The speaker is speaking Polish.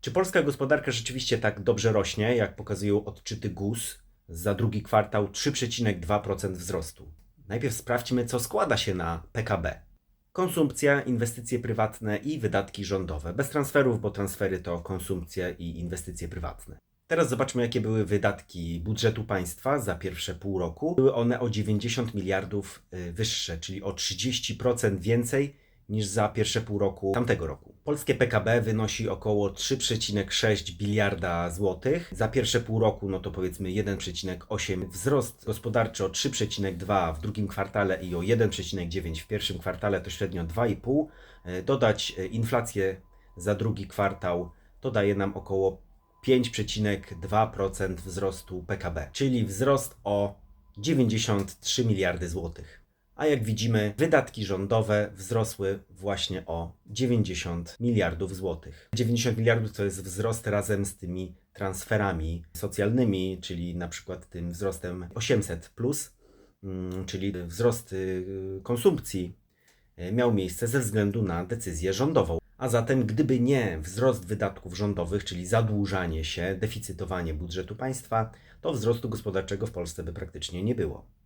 Czy polska gospodarka rzeczywiście tak dobrze rośnie, jak pokazują odczyty GUS? Za drugi kwartał 3,2% wzrostu. Najpierw sprawdźmy, co składa się na PKB. Konsumpcja, inwestycje prywatne i wydatki rządowe. Bez transferów, bo transfery to konsumpcja i inwestycje prywatne. Teraz zobaczmy, jakie były wydatki budżetu państwa za pierwsze pół roku. Były one o 90 miliardów y, wyższe, czyli o 30% więcej niż za pierwsze pół roku tamtego roku. Polskie PKB wynosi około 3,6 biliarda złotych. Za pierwsze pół roku, no to powiedzmy 1,8. Wzrost gospodarczy o 3,2 w drugim kwartale i o 1,9 w pierwszym kwartale to średnio 2,5. E, Dodać e, inflację za drugi kwartał to daje nam około 5,2% wzrostu PKB, czyli wzrost o 93 miliardy złotych. A jak widzimy, wydatki rządowe wzrosły właśnie o 90 miliardów złotych. 90 miliardów to jest wzrost razem z tymi transferami socjalnymi, czyli na przykład tym wzrostem 800, plus, mm, czyli wzrost y, konsumpcji y, miał miejsce ze względu na decyzję rządową. A zatem, gdyby nie wzrost wydatków rządowych, czyli zadłużanie się, deficytowanie budżetu państwa, to wzrostu gospodarczego w Polsce by praktycznie nie było.